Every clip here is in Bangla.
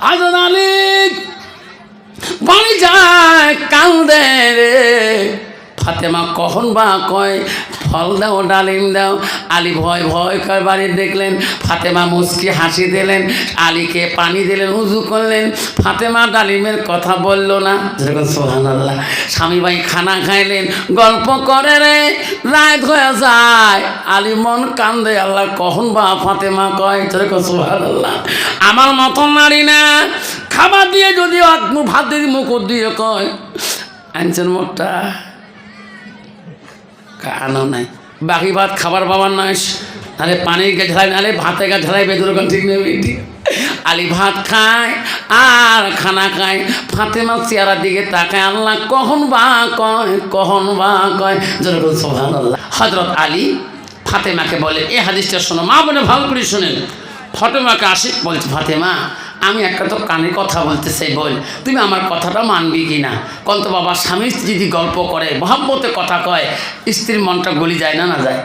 হাজর ফাতেমা কখন বা কয়? ফল দাও ডালিম দাও। আলী ভয় ভয় করে বাড়ি দেখলেন। ফাতেমা মুচকি হাসি দিলেন। আলীকে পানি দিলেন উজু করলেন। ফাতেমা ডালিমের কথা বলল না। যেরকম সোহান আল্লাহ স্বামী ভাই খানা খাইলেন। গল্প করে রে রাত হয়ে যায়। আলী মন কান্দে আল্লাহ কখন বা ফাতেমা কয়? যেরকম সোহান আল্লাহ আমার মতন নারী না। খাবার দিয়ে যদি আত্ম ভাত দিয়ে মুখ দিয়ে কয় আনছেন মোটটা। কানো নাই। বাকি ভাত খাবার পাবার নাই নাহলে পানির গা ঝালাই নাহলে ভাতের গা ঝালাই বেদুর ঠিক নেই আলি ভাত খায়, আর খানা খায়। ফাতেমা চেয়ারার দিকে তাকায়, আল্লাহ কখন বা কয়, কখন বা কয়। যেরকম সোহান আল্লাহ হজরত আলী ফাতেমাকে বলে, এ হাদিসটা শোনো। মা বলে ভালো করে শোনেন। ফটেমাকে আসি, বলছে, ফাতেমা আমি একটা তো কানে কথা বলতে সে বল। তুমি আমার কথাটা মানবি কি না কন্ত বাবা, স্বামী স্ত্রী যদি গল্প করে, মহাব্বতে কথা কয়, স্ত্রীর মনটা গলি যায় না না যায়?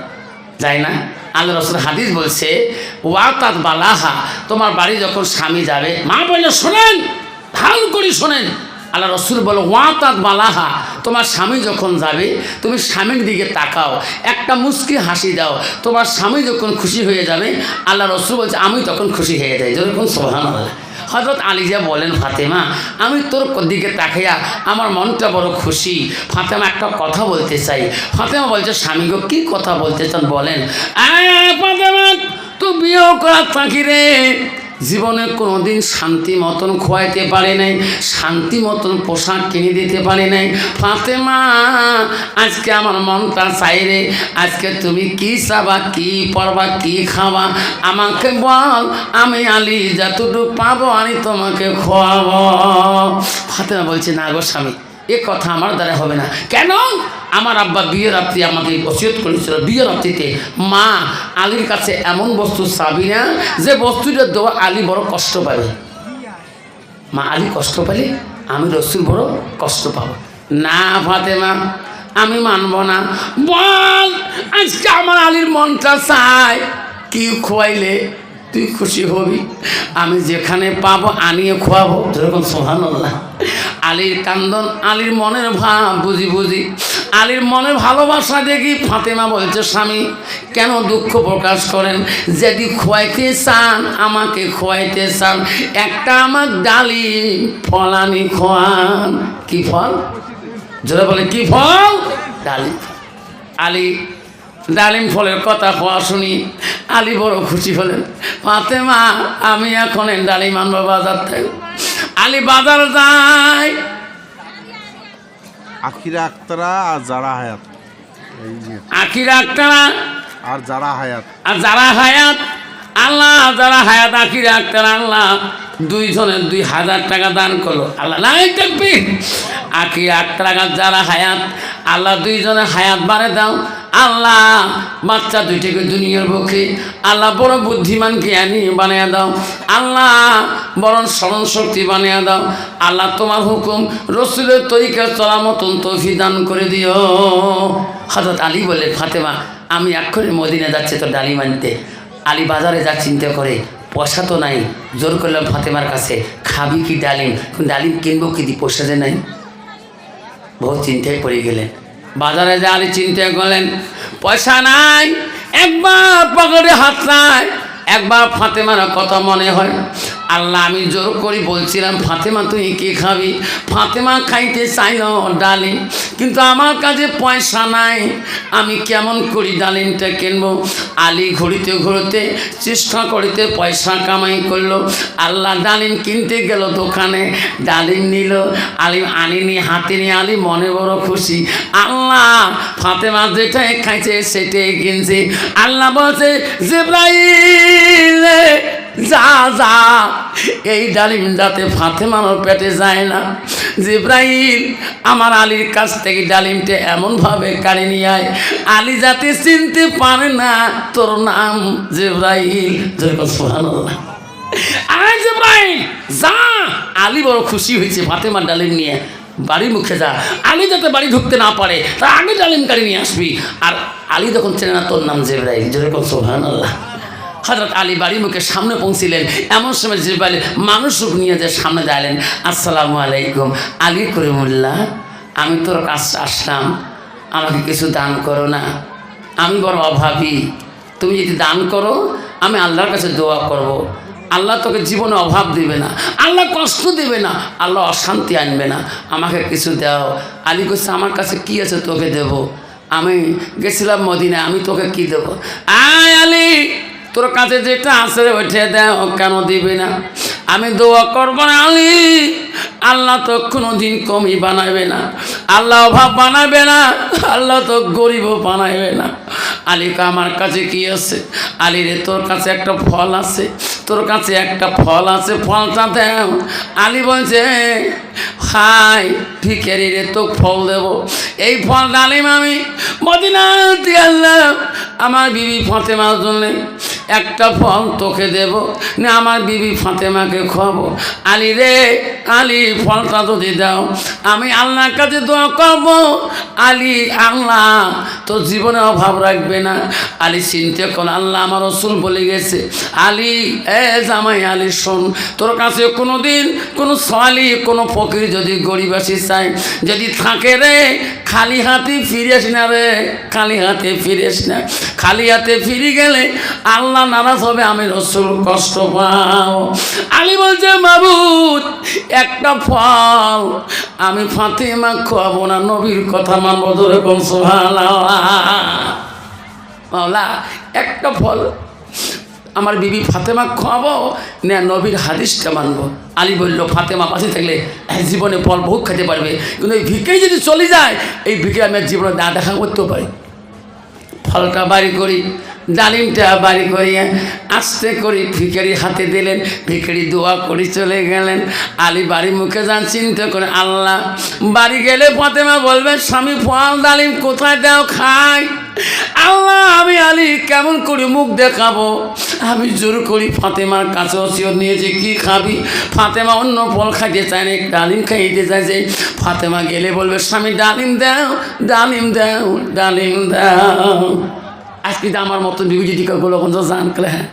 যায় না? আল্লাহ রসুল হাদিস বলছে, ওয়া তাত বালাহা তোমার বাড়ি যখন স্বামী যাবে, মা বললে, শোনেন, ভালো করে শোনেন। আল্লাহ রসুল বলো ওয়া তাত বালাহা তোমার স্বামী যখন যাবে তুমি স্বামীর দিকে তাকাও একটা মুস্কি হাসি দাও তোমার স্বামী যখন খুশি হয়ে যাবে আল্লাহ রসুল বলছে আমি তখন খুশি হয়ে যাই। যখন সোহান হজরত আলিজা বলেন ফাতেমা আমি তোর দিকে তাকাইয়া আমার মনটা বড় খুশি। ফাতেমা একটা কথা বলতে চাই। ফাতেমা বলছে স্বামীকে কী কথা বলতে চান বলেন? "আয়, ফাতেমা তো বিয়েও করার থাকি রে। জীবনে কোনোদিন শান্তি মতন খোয়াইতে পারে নাই, শান্তি মতন পোশাক কিনে দিতে পারে নাই। ফাতেমা, আজকে আমার মনটা চাই রে, আজকে তুমি কি চাবা, কি পড়বা কি খাবা? আমাকে বল, আমি আলি যতটুকু পাবো, আমি তোমাকে খোয়াবো। ফাতেমা বলছে, না গো স্বামী, এ কথা আমার দ্বারা হবে না। কেন? আমার আব্বা বিয়ের রাত্রি আমাকে ওসিয়ত করেছিল। বিয়ের রাত্রিতে মা আলীর কাছে এমন বস্তু চাবি না যে বস্তুটা দেওয়া আলী বড় কষ্ট পাবে। মা আলী কষ্ট পেলে আমি রসুল বড় কষ্ট পাবো। না ফাতেমা, আমি মানব না। বল, আজকে আমার আলীর মনটা চায়। কি খোয়াইলে? তুই খুশি হবি? আমি যেখানে পাবো, আনিয়ে খোয়াবো। যেরকম সোহানুল্লাহ আলীর কান্দন, আলীর মনের ভাব, বুঝি বুঝি। আলীর মনের ভালোবাসা দেখি ফাতেমা বলছে, স্বামী, কেন দুঃখ প্রকাশ করেন? যদি খোয়াইতে চান, আমাকে খোয়াইতে চান। একটা আমার ডালি, ফলানি খোয়ান। কি ফল? জোরে বলে, কি ফল? ডালি। আলী, ডালিম ফলের কথা হওয়া শুনি। আলী বড় খুশি হলেন। পাতে মা আমি এখন ডালি মানব বাজার থেকে। আলী বাজার যাই। আখিরা আক্তারা আর যারা হায়াত। আখিরা আক্তারা আর যারা হায়াত। আর যারা হায়াত। আল্লাহ যারা হায়াত আখিরা আক্তারা আল্লাহ দুইজনের দুই হাজার টাকা দান করল। আল্লাহ নাই দেখবি আখি টাকা যারা হায়াত, আল্লাহ দুইজনে হায়াত বাড়ে দাও। আল্লাহ বাচ্চা দুইটাকে দুনিয়ার পক্ষে, আল্লাহ বড় বুদ্ধিমান জ্ঞানী বানিয়ে দাও। আল্লাহ বড় স্মরণ শক্তি বানিয়ে দাও। আল্লাহ তোমার হুকুম, রসুলের তরিকা চলা মতন তৌফি দান করে দিও। হজরত আলী বলে ফাতেমা, আমি এক্ষুনি মদিনে যাচ্ছি তো ডালি আনতে আলী বাজারে যা চিন্তা করে, পয়সা তো নাই। জোর করলাম ফাতেমার কাছে, খাবি কি ডালিম? ডালিম কিনবো কি দি পয়সা যে নাই? বহু চিন্তায় পড়ে গেলেন। বাজারে যা আলী চিন্তা করলেন পয়সা নাই, একবার পকেটে হাত নাই। একবার ফাতেমার কথা মনে হয় আল্লাহ, আমি জোর করি বলছিলাম, ফাতেমা তুই কি খাবি? ফাতেমা খাইতে চাইল ডালিম। কিন্তু আমার কাছে পয়সা নাই। আমি কেমন করি ডালিমটা কিনবো? আলী ঘুরিতে ঘুরতে চেষ্টা করিতে পয়সা কামাই করল। আল্লাহ ডালিম কিনতে গেল দোকানে, ডালিম নিল। আলিম আনিনি, হাতে নিয়ে আলি মনে বড় খুশি। আল্লাহ, ফাতেমা যেটাই খাইছে, সেটাই কিনছে। আল্লাহ বলছে, জিব্রাইল যা যা। এই ডালিম যাতে ফাতেমানোর পেটে যায় না। জিব্রাইল, আমার আলীর কাছ থেকে ডালিমটা এমনভাবে কাড়ে নিয়ে আয়। আলী যাতে চিনতে পারে না, তোর নাম জিব্রাইল। যা। খুশি হয়েছে ডালিম নিয়ে। মুখে যা। আলী যাতে বাড়ি ঢুকতে না পারে নিয়ে আসবি। আর আলী যখন চেনে না, তোর নাম জেব্রাইল। যেরকম সোহান আল্লাহ হজরত আলী বাড়ি মুখে সামনে পৌঁছিলেন। এমন সময় জিব্রাইল মানুষ রূপ নিয়ে যে সামনে দাঁড়ালেন। আসসালামু আলাইকুম। আলী করিমুল্লাহ, আমি তোর কাছে আসলাম। আমাকে কিছু দান করো না। আমি বড় অভাবী। তুমি যদি দান করো, আমি আল্লাহর কাছে দোয়া করব। আল্লাহ তোকে জীবনে অভাব দিবে না, আল্লাহ কষ্ট দেবে না, আল্লাহ অশান্তি আনবে না। আমাকে কিছু দাও। আলী কইছে, আমার কাছে কি আছে তোকে দেব? আমি গেছিলাম মদিনায়, আমি তোকে কি দেবো? আয় আলী তোর কাছে যেটা আছে, ওইটা দাও, কেন দিবে না? আমি দোয়া করব না আলি। আল্লাহ তো কোনো দিন কমই বানাবে না। আল্লাহ অভাব বানাবে না, আল্লাহ তো গরিবও বানাবে না। আলীকা আমার কাছে কি আছে? আলী রে, তোর কাছে একটা ফল আছে, তোর কাছে একটা ফল আছে, ফলটা দেও। আলী বলছে হাই ভিখারি রে তো ফল দেব। এই ফল ডালিম আমি আমার বিবি ফাতেমার জন্যে একটা ফল তোকে দেব। না, আমার বিবি ফাতেমাকে খাব আলী রে, আলী, ফলটা যদি দাও, আমি আল্লাহর কাছে দোয়া করব। আলী, আল্লাহ, তোর জীবনে অভাব রাখবে না। আলী চিনতে কর, আল্লাহ আমার রসুল বলে গেছে, আলী, এ জামাই আলী, শোন, তোর কাছে কোনো দিন কোনো সোয়ালি, কোনো ফকির যদি গরিবাসী চাই, যদি থাকে রে, খালি হাতে ফিরিস না রে, খালি হাতে ফিরিস না। খালি হাতে ফিরে গেলে আল্লাহ নারাজ হবে, আমি রসুল কষ্ট পাও। আলী বলছে, মাবুদ, একটা ফল আমি ফাতেমা খাব না, নবীর কথা মানবো ধরে কোন মাওলা, একটা ফল আমার বিবি ফাতেমা খাওয়াবো, না নবীর হাদিসটা মানবো। আলী বলল, ফাতেমা পাশে থাকলে জীবনে ফল বহুত খেতে পারবে। কিন্তু এই ভিকেই যদি চলে যায়, এই ভিকে আমি জীবনে না দেখা করতেও পারি। ফলটা বাড়ি করি ডালিমটা বাড়ি করিয়ে আস্তে করে ভিখারি হাতে দিলেন, ভিখারি দোয়া করে চলে গেলেন। আলী বাড়ি মুখে যান, চিন্তা করে আল্লাহ, বাড়ি গেলে ফাতেমা বলবে, স্বামী ফল, ডালিম কোথায় দাও, খাই। আল্লাহ, আমি আলী কেমন করে মুখ দেখাবো? আমি জোর করি ফাতেমার কাছে ওসিয়ত নিয়েছি কি খাবি? ফাতেমা অন্য ফল খাইতে চায় না ডালিম খাইতে চাইছে ফাতেমা গেলে বলবে, স্বামী, ডালিম দাও ডালিম দাও ডালিম দাও। আজকে তো আমার মতন বিভূতি গুলো কোন জান কলে হ্যাঁ।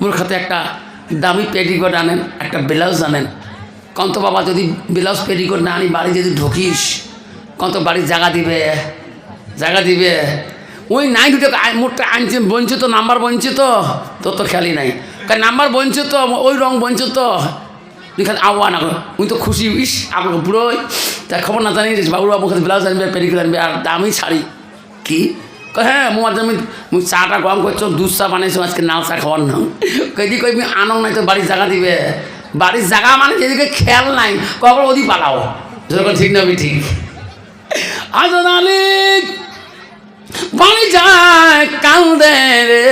মূর্খাতে একটা দামি পেটিকোট আনেন, একটা ব্লাউজ আনেন। কন্ত বাবা যদি ব্লাউজ পেটিকোট না আনি, বাড়ি যদি ঢুকিস কত বাড়ির জায়গা দিবে জায়গা দিবে। ওই নাই দুটো মোটটা আনছে বঞ্চিত নাম্বার বঞ্চিত তোর তো খেয়ালই নাই। কারণ নাম্বার বঞ্চিত ওই রং বঞ্চিত খালি আওয়া না উনি তো খুশি ইস আমাকে বুড়োই তা খবর না জানি বাবুর বাবু খালি ব্লাউজ আনবে পেটিকোট আনবে, আর দামি শাড়ি। কি? হ্যাঁ মোর আমি মুই চাটা গরম করছ, দুধ চা বানাইছো, আজকে নাল চা খাওয়ার না কইদি কই আনো নাই তো বাড়ির জায়গা দিবে। বাড়ির জায়গা মানে যেদিকে খেয়াল নাই, কখন ওদি পালাও। যখন ঠিক না ঠিক। আজন আলিক বাড়ি যায় কান্দে রে।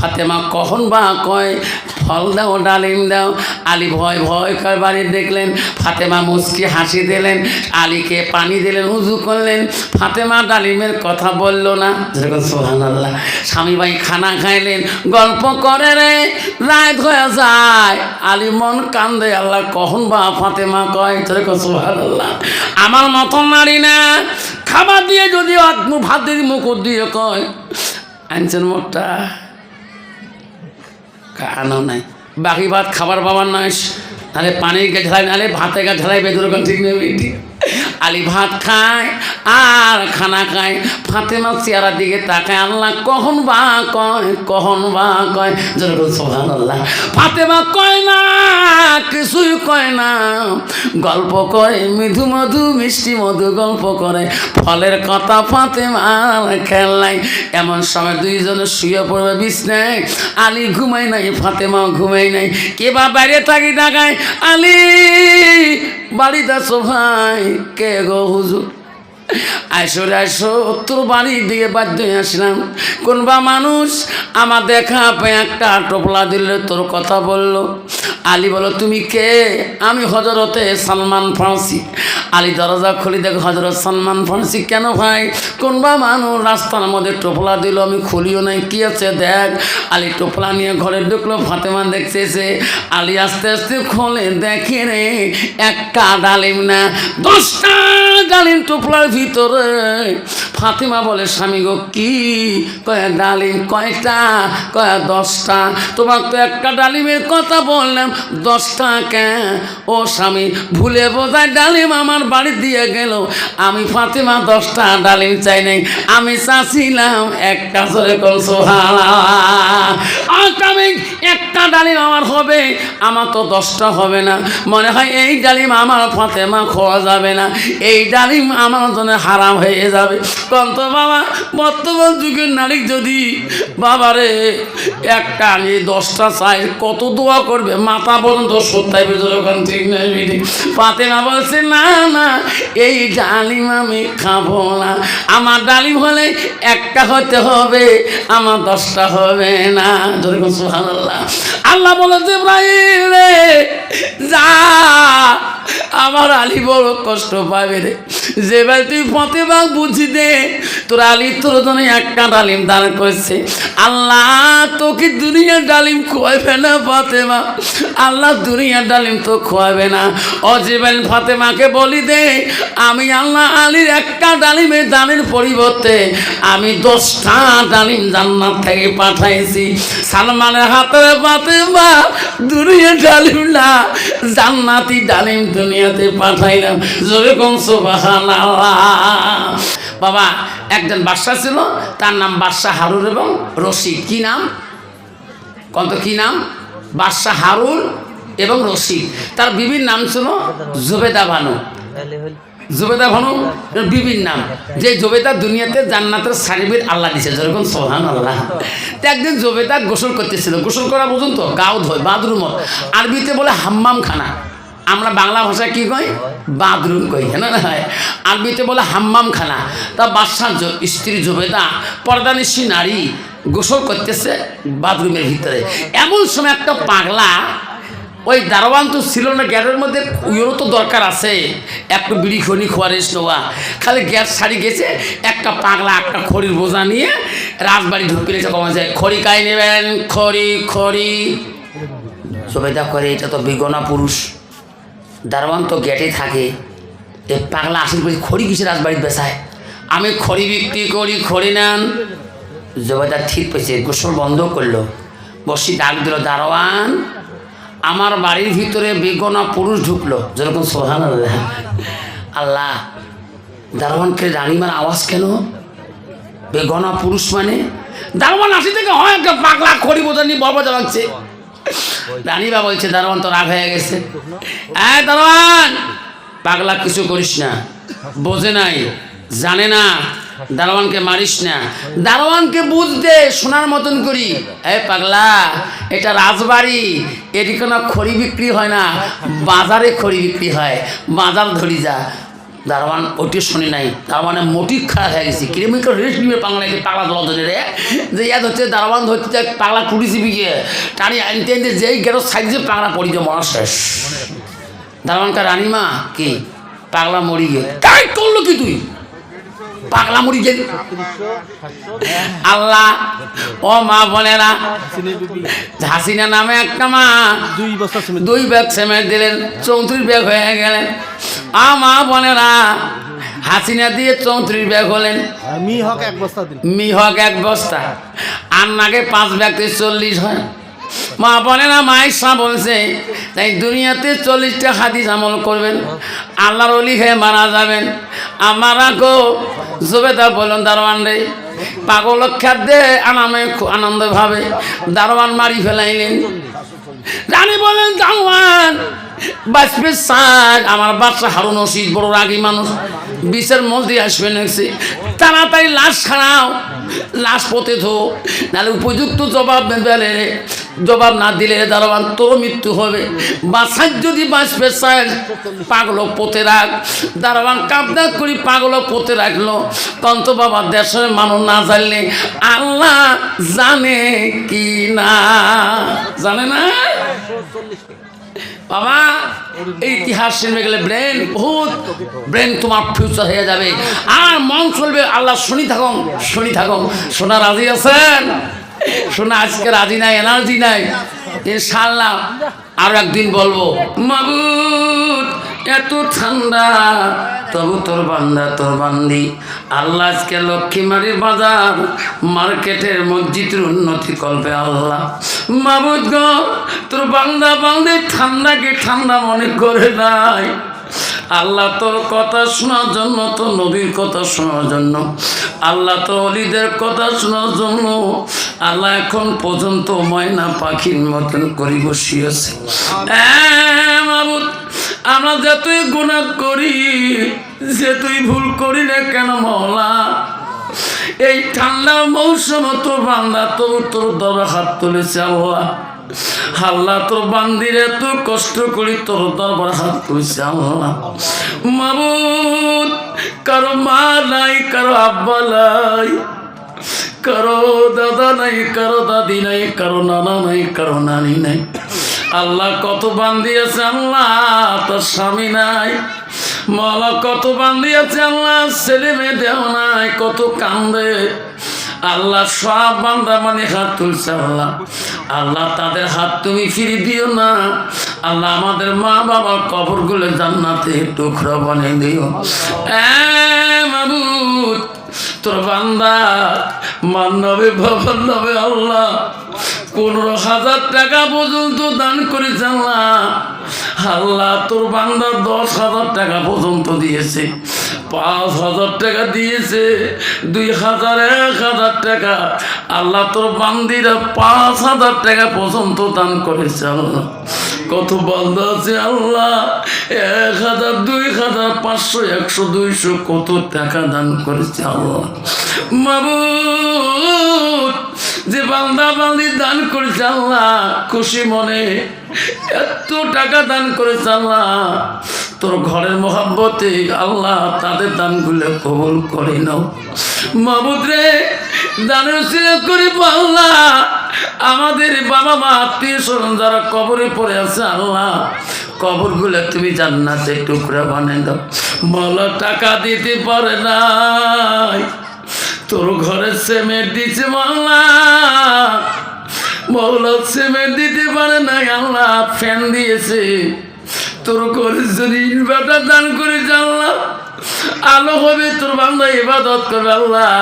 ফাতেমা কখন বা কয়? ফল দাও, ডালিম দাও। আলী ভয় ভয় কয় বাড়ি দেখলেন, ফাতেমা মুচকি হাসি দিলেন, আলীকে পানি দিলেন, উজু করলেন। ফাতেমা ডালিমের কথা বলল না। যেরকম সোহান আল্লাহ স্বামী ভাই খানা খাইলেন, গল্প করে রে, রাত হয়ে যায়। আলী মন কান্দে, আল্লাহ কখন বা ফাতেমা কয়? যেরকম সোহান আল্লাহ আমার মতন নারী না। খাবার দিয়ে যদি ভাত দিয়ে মুকুট দিয়ে কয়, আনছেন মোটটা। আনো নাই। বাকি ভাত খাবার পাবার নয় নাহলে পানির গা ঝালাই নাহলে ভাতের গা ঝালাই বেদুর ঠিক নেই আলি ভাত খায়, আর খানা খায়। ফাতেমা চেয়ারার দিকে তাকায়, আল্লাহ কখন বা কয়, কখন বা কয়? সোহান আল্লাহ ফাতেমা কয় না, কিছুই কয় না। গল্প কয় মৃদু মধু, মিষ্টি মধু গল্প করে। ফলের কথা ফাতেমার খেলনাই এমন সময় দুইজনে শুয়ে পড়বে বিছনায় আলী ঘুমাই নাই ফাতেমা ঘুমাই নাই। কে বা বাইরে থাকি টাকায় আলী! বাড়িতে আসো ভাই কে গো হুজুর? আইসো রে আইসো তোর বাড়ির দিকে বাধ্য আসলাম। কোনবা মানুষ আমার দেখা পেয়ে একটা টোপলা দিলে, তোর কথা বলল। আলী বলো তুমি কে? আমি হজরতে সালমান ফার্সি। আলী দরজা খুলি দেখো হজরত সালমান ফার্সি, কেন ভাই? কোনবা মানুষ রাস্তার মধ্যে টোপলা দিল, আমি খুলিও নাই, কি আছে দেখ। আলী টোপলা নিয়ে ঘরে ঢুকলো, ফাতেমা দেখতেছে, আলী আস্তে আস্তে খোলে, দেখে রে, একটা ডালিম না, দশটা ডালিম টোপলার ভিতরে। ফাতিমা বলে, স্বামী গো, কি? কয়ে ডালিম কয়টা? কয়ে দশটা? তোমার তো একটা ডালিমের কথা বললাম, দশটা কেন ও স্বামী, ভুলে বোঝায় ডালিম আমার বাড়ি দিয়ে গেল। আমি ফাতিমা, দশটা ডালিম চাই নাই। আমি চাচ্ছিলাম একটা চলে কোন আমি একটা ডালিম আমার হবে, আমার তো দশটা হবে না। মনে হয় এই ডালিম আমার ফাতেমা খাওয়া যাবে না। এই ডালিম আমার জন্য হারাম হয়ে যাবে। কন্ত বাবা, বর্তমান যুগের নারী যদি বাবারে একটা আনি দশটা চাই কত দোয়া করবে, মাথা পর্যন্ত সত্যায় ভেতরে ওখান ঠিক নেই ফাতেমা বলছে, না না, এই ডালিম আমি খাব না। আমার ডালিম হলে একটা হতে হবে, আমার দশটা হবে না। যদি সুবহানাল্লাহ। আল্লাহ বলে জিব্রাইল রে, যা আমার আলী বড় কষ্ট পাবে রে। যে ভাই তুই ফতেমা বুঝি দে, তোর আলী তোর জন্য একটা ডালিম দান করছে। আল্লাহ তোকে দুনিয়ার ডালিম খোয়াবে না ফাতেমা। আল্লাহ দুনিয়ার ডালিম তো খোয়াবে না। অজেবেল ফাতেমাকে বলি দে, আমি আল্লাহ আলীর একটা ডালিমের দানের পরিবর্তে আমি দশটা ডালিম জান্নাত থেকে পাঠাইছি। সালমানের হাতের ফাতেমা, দুনিয়ার ডালিম না, জান্নাতি ডালিম দুনিয়াতে পাঠাইলাম। জোরে কোন বাবা, একজন বাদশা ছিল, তার নাম বাদশাহ হারুর এবং রশিদ। কি নাম? কত কি নাম? বাদশাহ হারুন এবং রশিদ। তার বিবির নাম ছিল জুবেদা ভানু। জুবেদা ভানু বিবির নাম। যে জুবেদা দুনিয়াতে জান্নাতের সার্টিফিকেট আল্লাহ দিছে। যেরকম সোহান আল্লাহ তো একদিন জুবেদা গোসল করতেছিল। গোসল করা পর্যন্ত গাও ধোয় বাথরুমত আরবিতে বলে হাম্মাম খানা আমরা বাংলা ভাষায় কি কই? বাথরুম কই না? হয় আরবিতে বলে হাম্মাম খানা তা বাদশাহ স্ত্রী জুবেদা, পর্দানিশী নারী, গোসল করতেছে বাথরুমের ভিতরে। এমন সময় একটা পাগলা ওই দারোয়ান তো ছিল না গ্যাসের মধ্যে, ওইরও তো দরকার আছে। একটু বিড়ি খনি খোয়ারিস নেওয়া। খালি গ্যাস ছাড়ি গেছে, একটা পাগলা একটা খড়ির বোঝা নিয়ে রাজবাড়ি ঢুকে গেছে কমা যায়, খড়ি কাই নেবেন? খড়ি খড়ি। সুবেদা করে, এটা তো বেগনা পুরুষ। দারোয়ান তো গেটে থাকে। এ পাগলা আসেন বলছি খড়ি কিসে রাজবাড়িতে বেসায় আমি খড়ি বিক্রি করি, খড়ি নেন। জবেদা ঠিক পেয়েছে গোসল বন্ধ করল। বসি ডাক দিল, দারোয়ান, আমার বাড়ির ভিতরে বেগনা পুরুষ ঢুকলো। যেরকম সোহান আল্লাহ আল্লাহ দারোয়ানকে রানিমার আওয়াজ কেন? বেগনা পুরুষ মানে? দারোয়ান আসি থেকে হয় পাগলা খড়ি বোঝা নিয়ে বরবাজা লাগছে রানীবা বলছে, দারোয়ান তো রাগ হয়ে গেছে। দারোয়ান, পাগলা কিছু করিস না। বোঝে নাই, জানে না, দারোয়ানকে মারিস না। দারোয়ানকে বুঝতে শোনার মতন করি। এ পাগলা, এটা রাজবাড়ি, এটি কোনো খড়ি বিক্রি হয় না। বাজারে খড়ি বিক্রি হয়, বাজার ধরি যা। দারোয়ান ওটি শুনি নাই। মানে মোটি খারাপ হয়ে গেছে। কিলোমিটার রেস্ট নিবে পাগলাকে পাগলা দল ধরে রে? যে ইয়াদ হচ্ছে দারোয়ান ধরতে পাগলা কুড়িছি বিকে টানি আনতে আনতে যেই গেল সাইডে পাগলা পড়ি যে মরা শেষ দারোয়ানকার রানিমা, কি? পাগলা মরি গে তাই করল কি তুই? পাগলা মরি গেলি আল্লাহ ও মা বোনেরা হাসিনা নামে একটা মা দুই সিমেন্ট দুই ব্যাগ সেমেন্ট দিলেন চৌত্রিশ ব্যাগ হয়ে গেলেন। আ মা বোনেরা হাসিনা দিয়ে চৌত্রিশ ব্যাগ হলেন। মি হক এক বস্তা মিহক এক বস্তা। আর নাগে পাঁচ ব্যাগতে চল্লিশ হয়। মা বোনেরা মাইসা বলছে তাই দুনিয়াতে চল্লিশটা হাদিস আমল করবেন। আল্লাহর অলি হয়ে মারা যাবেন। আমারা গো জুবেদা বললেন, দারোয়ান রে, পাগল খাদ্যে আনামে আনন্দ ভাবে। দারোয়ান মারি ফেলাইলেন। রানী বলেন দারোয়ান বাঁচবে সাজ আমার বাচ্চা হারুন রশিদ, বড় রাগী মানুষ। বিষের মধ্যে আসবে নাকছে তাড়াতাড়ি লাশ খাড়াও লাশ পথে ধো। নাহলে উপযুক্ত জবাব দেবে জবাব না দিলে দারোয়ান তোর মৃত্যু হবে। বাসার যদি বাঁচবে সাজ পাগল পথে রাখ দারোয়ান কাবদা করি পাগল পথে রাখল। তন্ত বাবা দেশের মানুষ না জানলে আল্লাহ জানে কি না? জানে না? বাবা, এই ইতিহাস শুনবে গেলে ব্রেন বহুত ব্রেন তোমার ফিউচার হয়ে যাবে। আর মন চলবে, আল্লাহ শুনি থাকুন শুনি থাকুন। শোনা রাজি আছেন? শোনা আজকে রাজি নাই এনার্জি নাই। ইনশাল্লাহ আর একদিন বলব, মাবুদ, এত ঠান্ডা তবু তোর বান্দা, তোর বান্দি। আল্লাহ আজকে লক্ষ্মীমারির বাজার, মার্কেটের মসজিদের উন্নতি করবে আল্লাহ। মাবুদ গ, তোর বান্দা বান্দি ঠান্ডাকে ঠান্ডা মনে করে নাই? আল্লাহ তোর কথা শোনার জন্য তো নবীর কথা শোনার জন্য, আল্লাহ তো অলিদের কথা শোনার জন্য, আল্লাহ এখন পর্যন্ত ময়না পাখির মতন করি বসিয়েছে। আমরা যতই গুণা করি, যে তুই ভুল করি না কেন মহলা এই ঠান্ডা মৌসুম তোর বান্দা তোর তোর দরে হাত তুলেছে আল্লাহ। আল্লাহ তোর বান্দিরে এত কষ্ট করি তোর দরবার হাত তুলেছে আল্লাহ। মাবুদ, কারও মা নাই, কারও আব্বা নাই, কারও দাদা নাই, কারও দাদি নাই, কারও নানা নাই, কারও নানি নাই। আল্লাহ কত আছে আল্লাহ, তোর স্বামী নাই। মালা কত আছে আল্লাহ, ছেলে মেয়ে দেও নাই, কত কান্দে। আল্লাহ সব বান্দা মানে হাত তুলছে আল্লাহ। আল্লাহ তাদের হাত তুমি ফিরে দিও না। আল্লাহ আমাদের মা বাবার কবরগুলো জান্নাতে টুকরো বানিয়ে দিও। তোর বান্দা মান্নবে বাবার নবে আল্লাহ। পনেরো হাজার টাকা পর্যন্ত দান করেছে আল্লাহ আল্লাহ তোর বান্দা দশ হাজার টাকা পর্যন্ত দিয়েছে। পাঁচ হাজার টাকা দিয়েছে, দুই হাজার, এক হাজার টাকা। আল্লাহ তোর বান্দিরা পাঁচ হাজার টাকা পর্যন্ত দান করেছে আল্লাহ কত বান্দা আছে আল্লাহ? এক হাজার, দুই হাজার, পাঁচশো, একশো, দুইশো কত টাকা দান করেছে আল্লাহ মাবুদ যে বান্দা বান্দি দান করেছে আল্লাহ, খুশি মনে এত টাকা দান করেছে আল্লাহ। তোর ঘরের মহাব্বতে আল্লাহ তাদের দানগুলো কবুল করে নাও। মাবুদ রে, দানের ছিল করি আল্লাহ আমাদের বাবা মা আত্মীয় স্বজন যারা কবরে পড়ে আছে আল্লাহ, কবরগুলো তুমি জান্নাতে টুকরা বানিয়ে দাও। বলো টাকা দিতে পারে নাই। তোর ঘরে সিমেন্ট দিছে মাল্লা মৌলা দিতে পারে না আল্লাহ ফ্যান দিয়েছে। তোর ঘরে যদি ইনভার্টার দান করে আল্লাহ, আলো হবে, তোর বান্দা ইবাদত করবে আল্লাহ।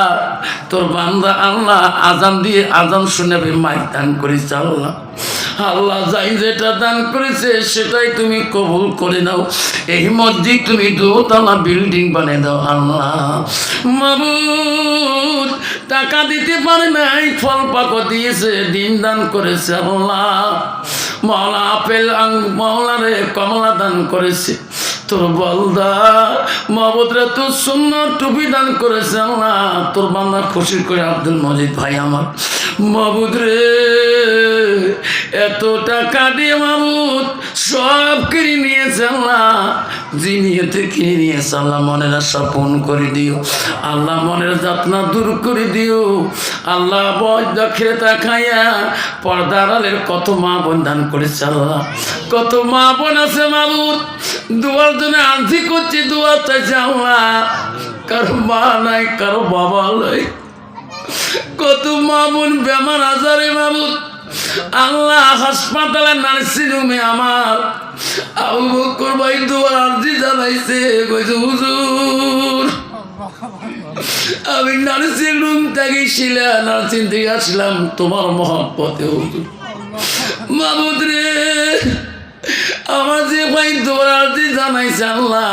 তোর বান্দা আল্লাহ আজান দিয়ে আজান শুনেবে মাইক দান করেছে আল্লাহ। আল্লাহ যাই যেটা দান করেছে, সেটাই তুমি কবুল করে নাও। এই মসজিদ তুমি দোতলা বিল্ডিং বানিয়ে দাও, আল্লাহ। মাবুদ, টাকা দিতে পারে নাই, ফল পাকো দিয়েছে, দিন দান করেছে আল্লাহ। মহলা আপেল আং মহলা রে কমলা দান করেছে। তোর বলদা মহবতরা তোর সুন্দর টুপি দান করেছে আল্লাহ। তোর বান্দা খুশি করে আব্দুল মজিদ ভাই আমার। মাবুদ রে, এত টাকা দিয়ে মাবুদ সব কিনে নিয়েছে আল্লাহ। জিনিয়েতে কিনে নিয়েছে আল্লাহ মনের আশা পূরণ করে দিও। আল্লাহ মনের যাতনা দূর করে দিও। আল্লাহ খেয়ে তাকাইয়া পর্দার আলের কত মা বোন দান করেছে আল্লাহ। কত মা বোন আছে মাবুদ। দুয়ার জন্য আর্জি করছে, দুয়ার চাইছে আল্লাহ কারও মা নাই, কারও বাবা নাই। কত মামুন বেমার আজারে মামুন আল্লাহ হাসপাতালে নার্সিং হোমে আমার আবু বকর ভাই জানাইছে কইছে, হুজুর, আমি নার্সিং রুম থেকে ছিলাম নার্সিং থেকে আসলাম তোমার মহব্বতে, হুজুর। রে, আমার যে ভাই দোয়ার আর্জি জানাইছে আল্লাহ,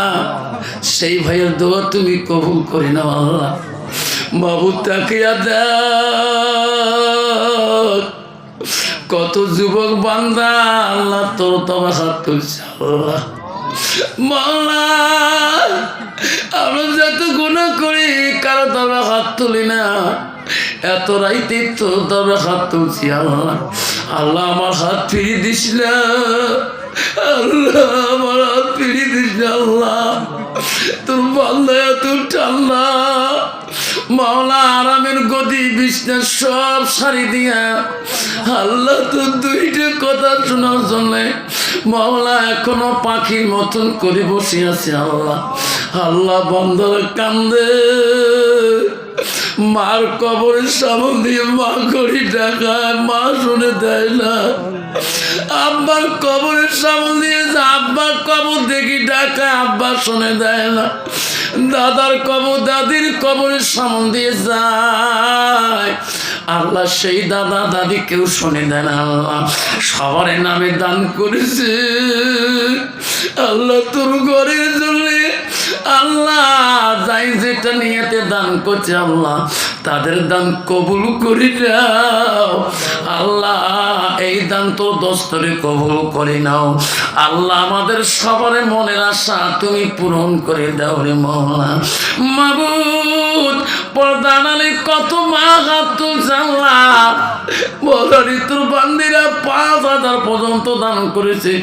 সেই ভাইয়ের দোয়া তুমি কবুল করে নাও আল্লাহ। বাবু তাকে কত যুবক বান্দা, আল্লাহ তোর তোমার হাত তুলছে, আল্লাহ। মাওলা, আমরা যত গুণা করি, কারও তবে হাত তুলি না। এত রাইতে তো তবে হাত তুলছি, আল্লাহ। আল্লাহ আমার হাত ফিরিয়ে দিস না। আল্লাহ আমার হাত ফিরিয়ে দিস আল্লাহ। তোর বান্দা এত ঠান্ডা। মাওলা আরামের গদি বিছনা সব সারি দিয়া। আল্লাহ তো দুইটা কথা শোনার জন্য মাওলা এখনও পাখির মতন করে বসে আছে আল্লাহ। আল্লাহ বন্ধর কান্দে। মার কবরের সামন দিয়ে মা করি টাকায় মা শুনে দেয় না। আব্বার কবরের সামন দিয়ে আব্বার কবর দেখি ডাকা, আব্বা শুনে দেয় না। দাদার কবর, দাদির কবরের সামন দিয়ে যায়। আল্লাহ সেই দাদা, দাদি কেউ শুনে দেয় না। আল্লাহ সবার নামে দান করেছে। আল্লাহ তোর ঘরের জন্য আল্লাহ যাই যেটা নিয়েতে দান করছে আল্লাহ, তাদের দান কবুল করি নাও। আল্লাহ, এই দান তো দস্তরে কবুল করে নাও। আল্লাহ আমাদের সবার মনের আশা তুমি পূরণ করে দাও রে মহলা মাবুদ পর্দানালে কত মা তুলছে আল্লাহ বলারি বান্দিরা পাঁচ হাজার পর্যন্ত দান করেছে।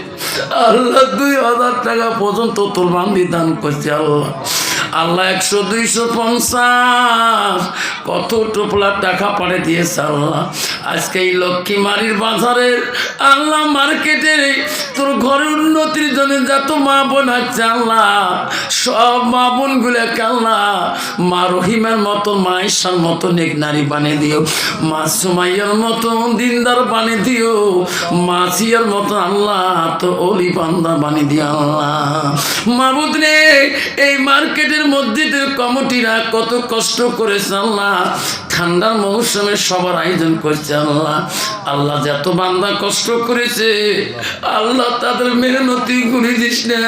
আল্লাহ দুই হাজার টাকা পর্যন্ত তোর বান্দি দান করছে আল্লাহ। আল্লাহ একশো দুইশো পঞ্চাশ। কত টোপলার টাকা পাড়ে দিয়েছে আল্লাহ। আজকে এই লক্ষ্মীমারির বাজারের আল্লাহ মার্কেটে তোর ঘরের উন্নতির জন্য যত মা বোন আছে আল্লাহ, সব মা বোন বোনগুলোকে আল্লাহ মা রহিমের মতো, মা ঈশার মতো নেক নারী বানিয়ে দিও, মা সুমাইয়ার মতো দিনদার বানিয়ে দিও, মা সিয়ার মতো আল্লাহ তো অলি বান্দা বানিয়ে দিও আল্লাহ। মাবুদ রে এই মার্কেটের মধ্যে কমিটিরা কত কষ্ট করেছে আল্লাহ ঠান্ডার মৌসুমে সবার আয়োজন করছে আল্লাহ। আল্লাহ যত বান্দা কষ্ট করেছে, আল্লাহ তাদের মেহনতি করে দিস না।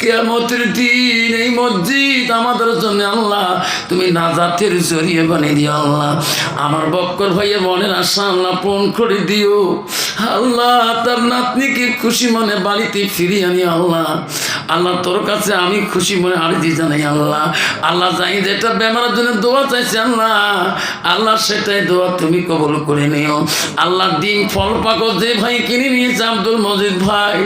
কেয়ামতের দিন এই মসজিদ আমাদের জন্য আল্লাহ, তুমি নাজাতের জড়িয়ে বানিয়ে দিও আল্লাহ। আমার বক্কর ভাইয়ের মনের আশা আল্লাহ, পূরণ করে দিও। আল্লাহ, তার নাতনিকে খুশি মনে বাড়িতে ফিরিয়ে আনি আল্লাহ। আল্লাহ তোর কাছে আমি খুশি মনে আরজি জানাই আল্লাহ। আল্লাহ জানি যেটা বেমারের জন্য দোয়া চাইছে আল্লাহ। আল্লাহ সেটাই দোয়া তুমি কবল করে নিও। আল্লাহ ডিম ফল পাকো যে ভাই কিনে নিয়েছে আব্দুল মজিদ ভাই।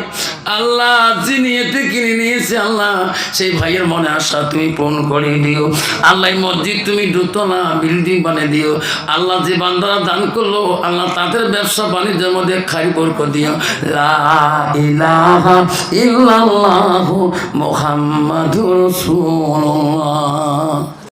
আল্লাহ যিনি এতে কিনে নিয়েছে আল্লাহ, সেই ভাইয়ের মনে আশা তুমি পূরণ করে দিও। আল্লাহ মসজিদ তুমি দোতলা বিল্ডিং বানিয়ে দিও। আল্লাহ যে বান্দারা দান করল, আল্লাহ তাদের ব্যবসা বাণিজ্যের মধ্যে খাই বরক দিও। লা মোহাম্মদ রসুল্লাহ